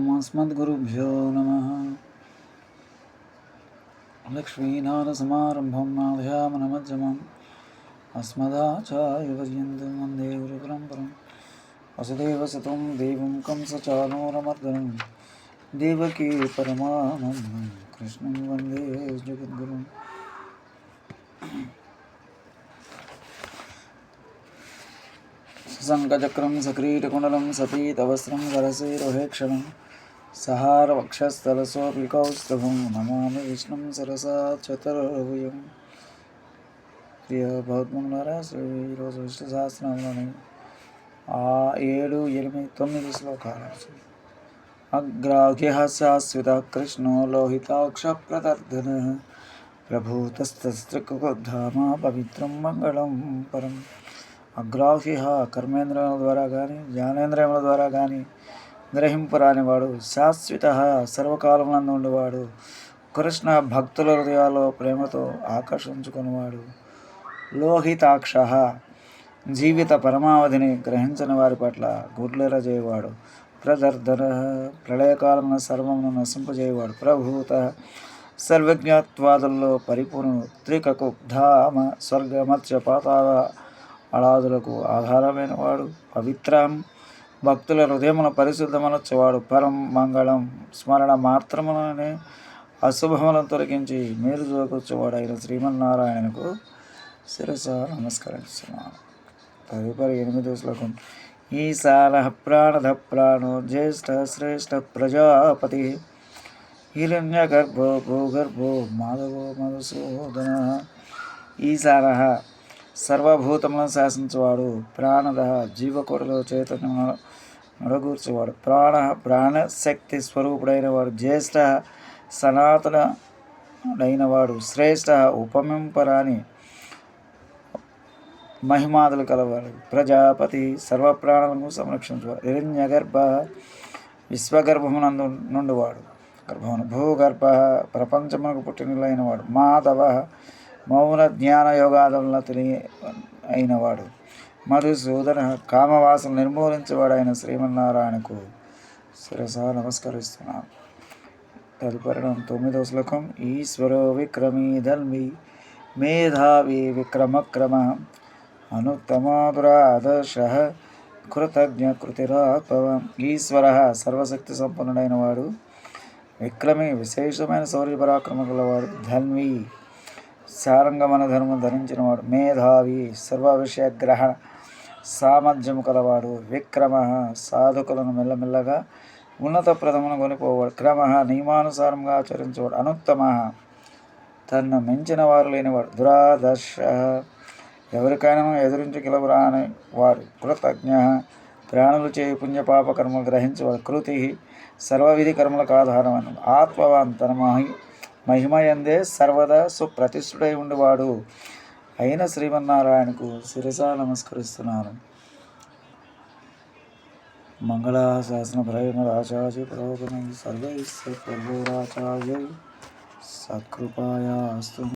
ఓం అస్మద్గురుభ్యో నమ లక్ష్మీనాథసమారంభం నాథయామనమజ్జమం అస్మదాచార్యపర్యంతం వందే గురుపరంపరం వసుదేవసుతం దేవం కంసచానూరమర్దనం దేవకీ పరమానందం కృష్ణం వందే జగద్గురుం సుశంకచక్రం సక్రీటకుండలం సతీతవస్త్రం సరసైరోహేక్షణం సహారవక్షస్థలసోపి కౌస్తభం నమామి విష్ణుం సరసా చతుర్భుజం. ప్రియ భౌత్మంగారా ఈరోజు విష్ణు సహస్రంలోని ఆ ఏడు ఎనిమిది తొమ్మిది శ్లోకాలు అగ్రాహ్య శాశ్వత కృష్ణో లోహితాక్ష ప్రదర్ధన ప్రభూతస్తృకుధామ పవిత్రం మంగళం పరం. అగ్రాహ్య కర్మేంద్రియముల ద్వారా కానీ జ్ఞానేంద్రియముల ద్వారా కానీ గ్రహింపరానివాడు శాశ్వత సర్వకాలమునందు ఉండేవాడు. కృష్ణ భక్తుల హృదయాల్లో ప్రేమతో ఆకర్షించుకునేవాడు. లోహితాక్ష జీవిత పరమావధిని గ్రహించని వారి పట్ల గుర్లెర చేయవాడు ప్రదర్ధన ప్రళయకాలమున సర్వమును నశింపజేయవాడు. ప్రభూత సర్వజ్ఞత్వాదుల్లో పరిపూర్ణుడు. త్రికకు ధామ స్వర్గమత్స్య పాతాల అలాదులకు ఆధారమైన వాడు పవిత్రం భక్తుల హృదయమున పరిశుద్ధమనొచ్చేవాడు పరం మంగళం స్మరణ మాత్రముననే అశుభములను తొలగించి మేలు చూకొచ్చేవాడు అయిన శ్రీమన్నారాయణకు శిరస నమస్కరిస్తున్నాను తదుపరి ఎనిమిది శ్లోకం. ఈశాన ప్రాణధ ప్రాణో జ్యేష్ఠ శ్రేష్ఠ ప్రజాపతి హిరణ్య గర్భో భూగర్భో మాధవో మధుసూదన. ఈశాన సర్వభూతములను శాసించేవాడు ప్రాణద జీవకోటలో చైతన్యం నడగూర్చేవాడు. ప్రాణ ప్రాణశక్తి స్వరూపుడైన వాడు జ్యేష్ఠ సనాతనడైన వాడు శ్రేష్ఠ ఉపమింపరాని మహిమాదులు కలవాడు. ప్రజాపతి సర్వప్రాణులను సంరక్షించేవాడు. హిరణ్యగర్భ విశ్వగర్భమునందు నుండివాడు. గర్భమును భూగర్భ ప్రపంచమునకు పుట్టినలైనవాడు మాధవ మౌన జ్ఞాన యోగాదులను తెలియ అయినవాడు. మధుసూదన కామవాసన నిర్మూలించేవాడైన శ్రీమన్నారాయణకు శిరస నమస్కరిస్తున్నాను తదుపరిణం తొమ్మిదవ శ్లోకం ఈశ్వరో విక్రమీ ధల్మి మేధావి విక్రమక్రమ అనుత్తమాదురాదర్శ కృతజ్ఞ కృతిరాపవం ఈశ్వర సర్వశక్తి సంపన్నుడైన వాడు విక్రమి విశేషమైన శౌర్య పరాక్రమ గలవాడు ధన్వి సారంగమన ధర్మం ధరించినవాడు మేధావి సర్వ విషయ గ్రహణ సామర్థ్యము కలవాడు విక్రమ సాధకులను మెల్లమెల్లగా ఉన్నత ప్రథమను కొనిపోవాడు క్రమ నియమానుసారంగా ఆచరించేవాడు అనుత్తమ తన్ను మించిన వారు లేనివాడు దురాదర్శ ఎవరికైనా ఎదురించి గెలవరాని వాడు కృతజ్ఞ ప్రాణులు చేయి పుణ్యపాప కర్మలు గ్రహించేవాడు కృతి సర్వవిధి కర్మలకు ఆధారమైన ఆత్మవాన్ తన మహిమయందే సర్వదా సుప్రతిష్ఠుడై ఉండేవాడు. అయిన శ్రీమన్నారాయణకు శిరస నమస్కరిస్తున్నాను. మంగళాశాసన ప్రేమరాచార్య పురోగమై సర్వైశ్వ పూర్వరాచార్య సత్కృపాయాస్తు